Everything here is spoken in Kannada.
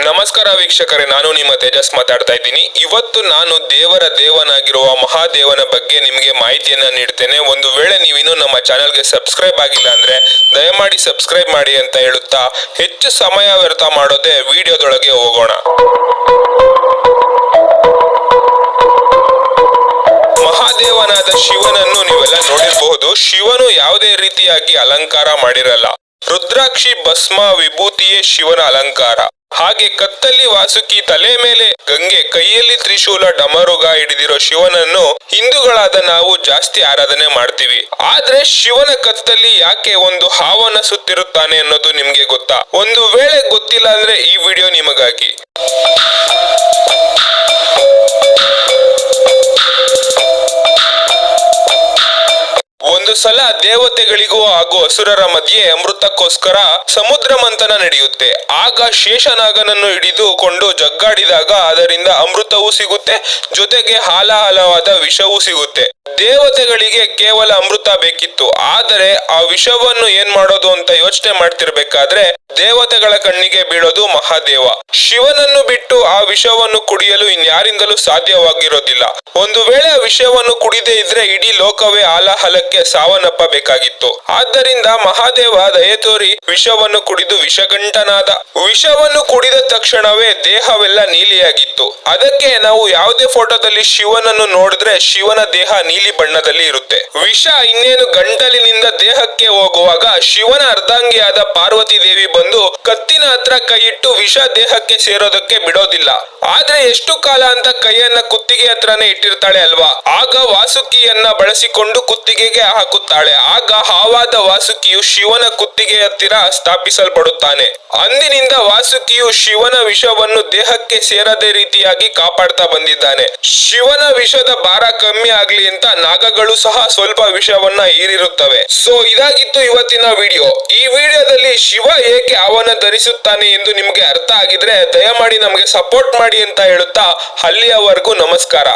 ನಮಸ್ಕಾರ ವೀಕ್ಷಕರೇ, ನಾನು ನಿಮ್ಮ ತೇಜಸ್ ಮಾತಾಡ್ತಾ ಇದ್ದೀನಿ. ಇವತ್ತು ನಾನು ದೇವರ ದೇವನಾಗಿರುವ ಮಹಾದೇವನ ಬಗ್ಗೆ ನಿಮಗೆ ಮಾಹಿತಿಯನ್ನ ನೀಡ್ತೇನೆ. ಒಂದು ವೇಳೆ ನೀವಿನ್ನೂ ನಮ್ಮ ಚಾನೆಲ್ಗೆ ಸಬ್ಸ್ಕ್ರೈಬ್ ಆಗಿಲ್ಲ ಅಂದ್ರೆ ದಯಮಾಡಿ ಸಬ್ಸ್ಕ್ರೈಬ್ ಮಾಡಿ ಅಂತ ಹೇಳುತ್ತಾ ಹೆಚ್ಚು ಸಮಯ ವ್ಯರ್ಥ ಮಾಡೋದೇ ವಿಡಿಯೋದೊಳಗೆ ಹೋಗೋಣ. ಮಹಾದೇವನಾದ ಶಿವನನ್ನು ನೀವೆಲ್ಲ ನೋಡಿರಬಹುದು. ಶಿವನು ಯಾವುದೇ ರೀತಿಯಾಗಿ ಅಲಂಕಾರ ಮಾಡಿರಲ್ಲ. ರುದ್ರಾಕ್ಷಿ ಭಸ್ಮ ವಿಭೂತಿಯೇ ಶಿವನ ಅಲಂಕಾರ. ಹಾಗೆ ಕತ್ತಲ್ಲಿ ವಾಸುಕಿ ತಲೆ ಮೇಲೆ ಗಂಗೆ ಕೈಯಲ್ಲಿ ತ್ರಿಶೂಲ ಡಮರುಗ ಹಿಡಿದಿರೋ ಶಿವನನ್ನು ಹಿಂದೂಗಳಾದ ನಾವು ಜಾಸ್ತಿ ಆರಾಧನೆ ಮಾಡ್ತೀವಿ. ಆದ್ರೆ ಶಿವನ ಕತ್ತಲ್ಲಿ ಯಾಕೆ ಒಂದು ಹಾವನ ಸುತ್ತಿರುತ್ತಾನೆ ಅನ್ನೋದು ನಿಮ್ಗೆ ಗೊತ್ತಾ? ಒಂದು ವೇಳೆ ಗೊತ್ತಿಲ್ಲ ಅಂದ್ರೆ ಈ ಒಂದು ಸಲ ದೇವತೆಗಳಿಗೂ ಹಾಗೂ ಅಸುರರ ಮಧ್ಯೆ ಅಮೃತಕ್ಕೋಸ್ಕರ ಸಮುದ್ರ ಮಂಥನ ನಡೆಯುತ್ತೆ. ಆಗ ಶೇಷನಾಗನನ್ನು ಹಿಡಿದುಕೊಂಡು ಜಗ್ಗಾಡಿದಾಗ ಅದರಿಂದ ಅಮೃತವೂ ಸಿಗುತ್ತೆ, ಜೊತೆಗೆ ಹಾಲಹಾಲವಾದ ವಿಷವೂ ಸಿಗುತ್ತೆ. ದೇವತೆಗಳಿಗೆ ಕೇವಲ ಅಮೃತ ಬೇಕಿತ್ತು. ಆದರೆ ಆ ವಿಷವನ್ನು ಏನ್ ಮಾಡೋದು ಅಂತ ಯೋಚನೆ ಮಾಡ್ತಿರ್ಬೇಕಾದ್ರೆ ದೇವತೆಗಳ ಕಣ್ಣಿಗೆ ಬೀಳೋದು ಮಹಾದೇವ. ಶಿವನನ್ನು ಬಿಟ್ಟು ಆ ವಿಷವನ್ನು ಕುಡಿಯಲು ಇನ್ಯಾರಿಂದಲೂ ಸಾಧ್ಯವಾಗಿರೋದಿಲ್ಲ. ಒಂದು ವೇಳೆ ಆ ವಿಷವನ್ನು ಕುಡಿದೇ ಇದ್ರೆ ಇಡೀ ಲೋಕವೇ ಆಲಾಹಲಕ್ಕೆ ಸಾವನ್ನಪ್ಪಬೇಕಾಗಿತ್ತು. ಆದ್ದರಿಂದ ಮಹಾದೇವ ದಯೆ ತೋರಿ ವಿಷವನ್ನು ಕುಡಿದು ವಿಷಗಂಟನಾದ ವಿಷವನ್ನು ಕುಡಿದ ತಕ್ಷಣವೇ ದೇಹವೆಲ್ಲ ನೀಲಿಯಾಗಿತ್ತು. ಅದಕ್ಕೆ ನಾವು ಯಾವುದೇ ಫೋಟೋದಲ್ಲಿ ಶಿವನನ್ನು ನೋಡಿದ್ರೆ ಶಿವನ ದೇಹ ನೀಲಿ ಬಣ್ಣದಲ್ಲಿ ಇರುತ್ತೆ. ವಿಷ ಇನ್ನೇನು ಗಂಟಲಿನಿಂದ ದೇಹಕ್ಕೆ ಹೋಗುವಾಗ ಶಿವನ ಅರ್ಧಾಂಗಿಯಾದ ಪಾರ್ವತಿ ದೇವಿ ಬಂದು ಕತ್ತಿನ ಹತ್ರ ಕೈಯಿಟ್ಟು ವಿಷ ದೇಹಕ್ಕೆ ಸೇರೋದಕ್ಕೆ ಬಿಡೋದಿಲ್ಲ. ಆದ್ರೆ ಎಷ್ಟು ಕಾಲ ಅಂತ ಕೈಯನ್ನ ಕುತ್ತಿಗೆ ಹತ್ರನೇ ಇಟ್ಟಿರ್ತಾಳೆ ಅಲ್ವಾ? ಆಗ ವಾಸುಕಿಯನ್ನ ಬಳಸಿಕೊಂಡು ಕುತ್ತಿಗೆಗೆ ಹಾಕುತ್ತಾಳೆ. ಆಗ ಹಾವಾದ ವಾಸುಕಿಯು ಶಿವನ ಕುತ್ತಿಗೆ ಹತ್ತಿರ ಸ್ಥಾಪಿಸಲ್ಪಡುತ್ತಾನೆ. ಅಂದಿನಿಂದ ವಾಸುಕಿಯು ಶಿವನ ವಿಷವನ್ನು ದೇಹಕ್ಕೆ ಸೇರದೆ ರೀತಿಯಾಗಿ ಕಾಪಾಡ್ತಾ ಬಂದಿದ್ದಾನೆ. ಶಿವನ ವಿಷದ ಭಾರ ಕಮ್ಮಿ ಆಗ್ಲಿ ಅಂತ ನಾಗಗಳು ಸಹ ಸ್ವಲ್ಪ ವಿಷವನ್ನ ಹೀರಿರುತ್ತವೆ. ಸೊ ಇದಾಗಿತ್ತು ಇವತ್ತಿನ ವಿಡಿಯೋ ಈ ವಿಡಿಯೋದಲ್ಲಿ ಶಿವ ಏಕೆ ಅವನ ಧರಿಸುತ್ತಾನೆ ಎಂದು ನಿಮ್ಗೆ ಅರ್ಥ ಆಗಿದ್ರೆ ದಯಮಾಡಿ ನಮಗೆ ಸಪೋರ್ಟ್ ಮಾಡಿ ಅಂತ ಹೇಳುತ್ತಾ, ಅಲ್ಲಿಯವರೆಗೂ ನಮಸ್ಕಾರ.